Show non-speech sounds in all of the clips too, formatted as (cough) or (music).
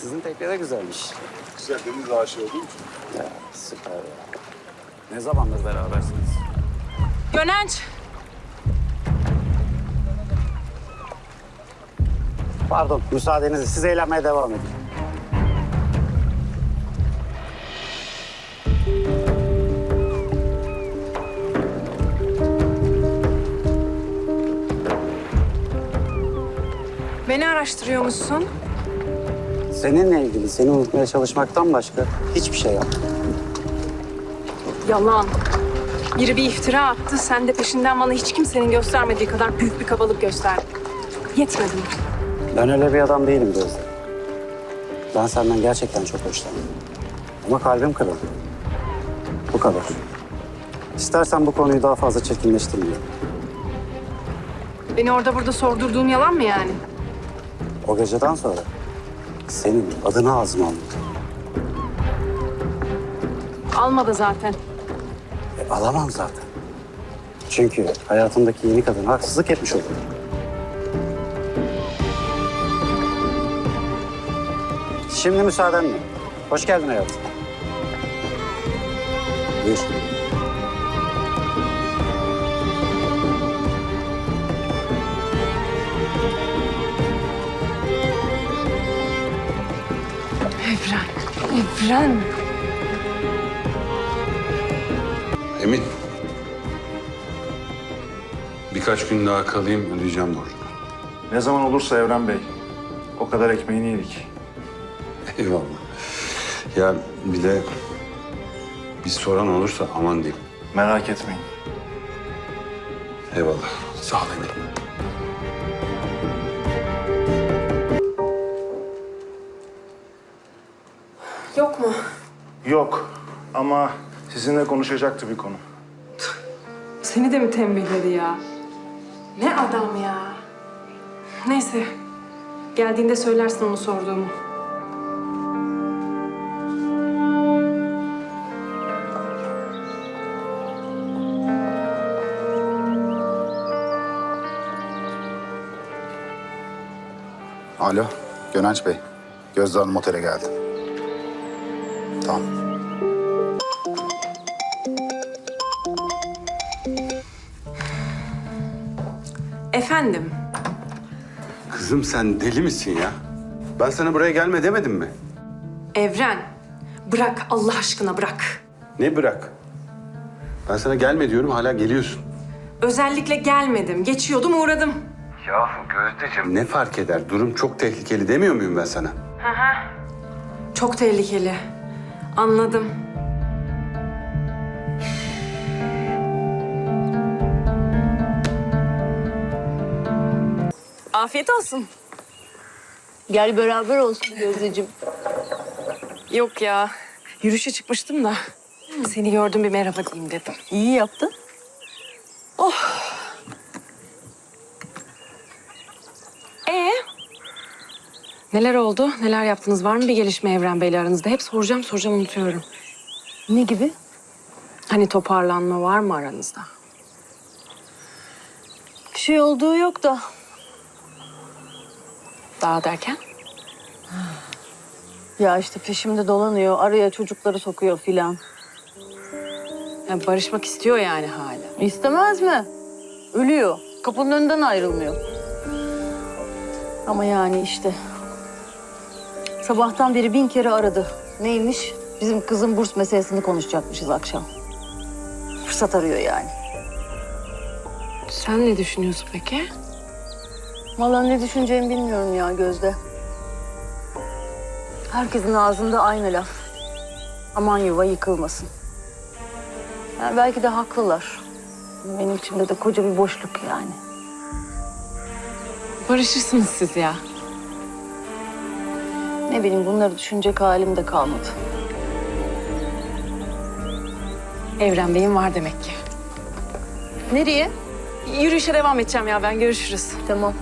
Sizin tekne de güzelmiş. Güzel deniz aşığı olduğum için. Ya süper ya. Ne zamandır berabersiniz? Gönenç. Pardon, müsaadenizle siz eğlenmeye devam edin. Beni araştırıyormuşsun. Seninle ilgili seni unutmaya çalışmaktan başka hiçbir şey yapmadım. Yalan. Biri bir iftira attı. Sen de peşinden bana hiç kimsenin göstermediği kadar büyük bir kabalık gösterdin. Yetmedi mi? Ben öyle bir adam değilim Gözde. Ben senden gerçekten çok hoşlandım. Ama kalbim kırıldı. Bu kadar. İstersen bu konuyu daha fazla çirkinleştirmeyelim. Beni orada burada sordurduğun yalan mı yani? O geceden sonra senin adını ağzıma aldım. Almadı zaten. E, alamam zaten. Çünkü hayatımdaki yeni kadına haksızlık etmiş olurum. Şimdi müsaadenle. Hoş geldin hayatım. Buyur. Evren. Emin. Birkaç gün daha kalayım ödeyeceğim borcunu. Ne zaman olursa Evren Bey. O kadar ekmeğini yedik. Eyvallah. Ya bir de bir soran olursa aman diyeyim. Merak etmeyin. Eyvallah. Sağ ol Emin. Yok ama sizinle konuşacaktı bir konu. Seni de mi tembihledi ya? Ne adam ya? Neyse. Geldiğinde söylersin onu sorduğumu. Alo, Gönenç Bey. Gözde Hanım otele geldi. Tamam. Efendim? Kızım sen deli misin ya? Ben sana buraya gelme demedim mi? Evren. Bırak Allah aşkına bırak. Ne bırak? Ben sana gelme diyorum hala geliyorsun. Özellikle gelmedim. Geçiyordum uğradım. Yahu Gözdeciğim. Ne fark eder? Durum çok tehlikeli demiyor muyum ben sana? Çok tehlikeli. Anladım. Afiyet olsun. Gel beraber olsun Gözdeciğim. Yok ya. Yürüyüşe çıkmıştım da. Seni gördüm bir merhaba diyeyim dedim. İyi yaptın. Ee? Neler oldu? Neler yaptınız? Var mı bir gelişme Evren Bey'le aranızda? Hep soracağım soracağım unutuyorum. Ne gibi? Hani toparlanma var mı aranızda? Bir şey olduğu yok da. Daha derken? Ya işte peşimde dolanıyor, araya çocukları sokuyor filan. Ya barışmak istiyor yani hala. İstemez mi? Ölüyor. Kapının önünden ayrılmıyor. Ama yani işte. Sabahtan beri bin kere aradı. Neymiş? Bizim kızın burs meselesini konuşacakmışız akşam. Fırsat arıyor yani. Sen ne düşünüyorsun peki? Vallahi ne düşüneceğimi bilmiyorum ya Gözde. Herkesin ağzında aynı laf. Aman yuva yıkılmasın. Yani belki de haklılar. Benim içimde de koca bir boşluk yani. Barışırsınız siz ya. Ne bileyim bunları düşünecek halim de kalmadı. Evren Bey'in var demek ki. Nereye? Yürüyüşe devam edeceğim ya ben. Görüşürüz. Tamam.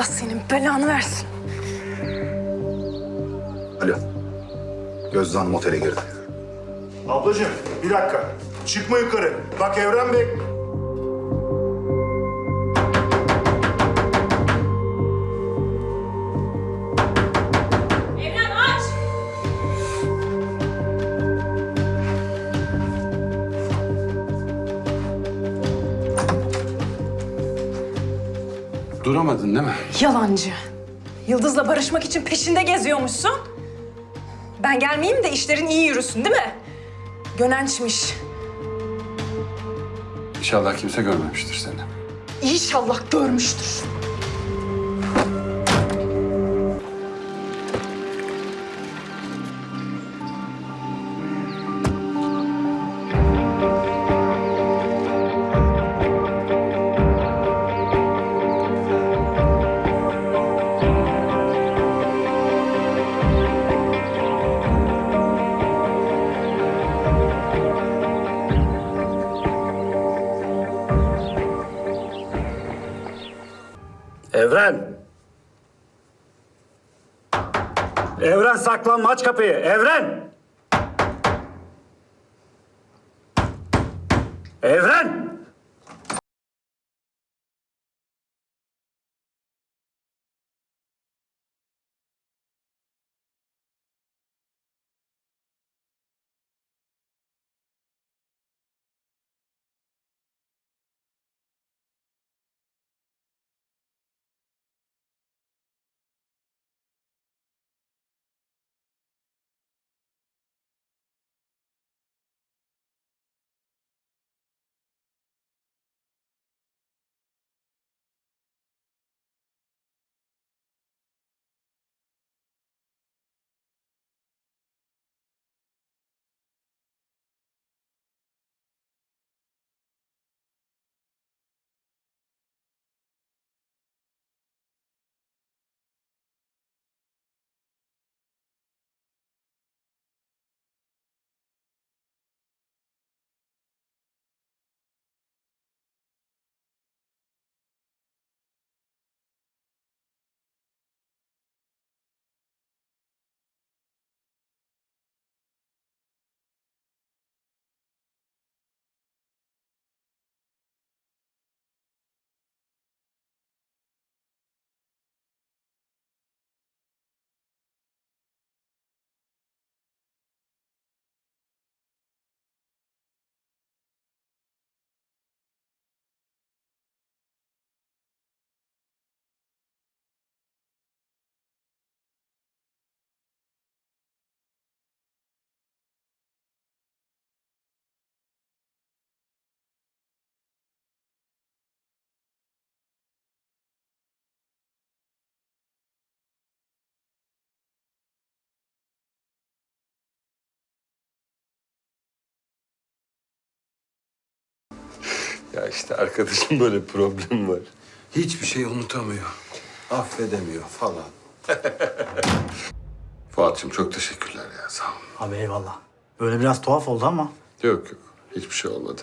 Allah senin belanı versin. Alo. Gözde Hanım otele girdi. Ablacığım bir dakika. Çıkma yukarı. Bak Evren Bey. Duramadın değil mi? Yalancı. Yıldız'la barışmak için peşinde geziyormuşsun. Ben gelmeyeyim de işlerin iyi yürüsün değil mi? Gönençmiş. İnşallah kimse görmemiştir seni. İnşallah görmüştür. Evren! Evren saklanma aç kapıyı. Evren! Evren! Ya işte arkadaşım böyle problem var. Hiçbir şey unutamıyor. Affedemiyor falan. (laughs) Fuat'cığım çok teşekkürler ya sağ ol. Abi eyvallah. Böyle biraz tuhaf oldu ama. Yok yok hiçbir şey olmadı.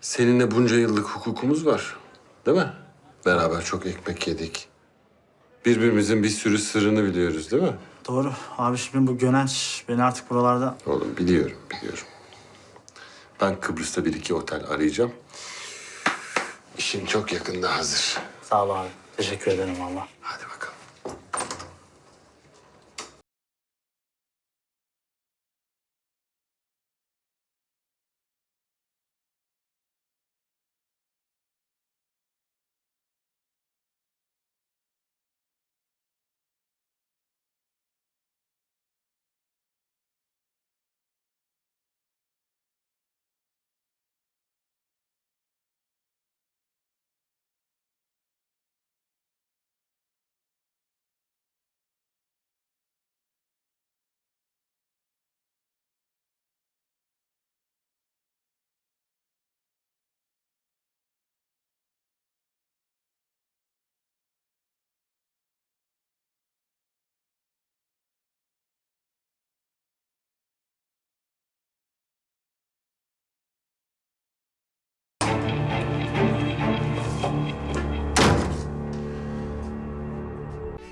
Seninle bunca yıllık hukukumuz var. Değil mi? Beraber çok ekmek yedik. Birbirimizin bir sürü sırrını biliyoruz değil mi? Doğru. Abi şimdi bu Gönenç beni artık buralarda... Oğlum biliyorum biliyorum. Ben Kıbrıs'ta bir iki otel arayacağım. İşin çok yakında hazır. Sağ ol abi. Teşekkür ederim valla. Hadi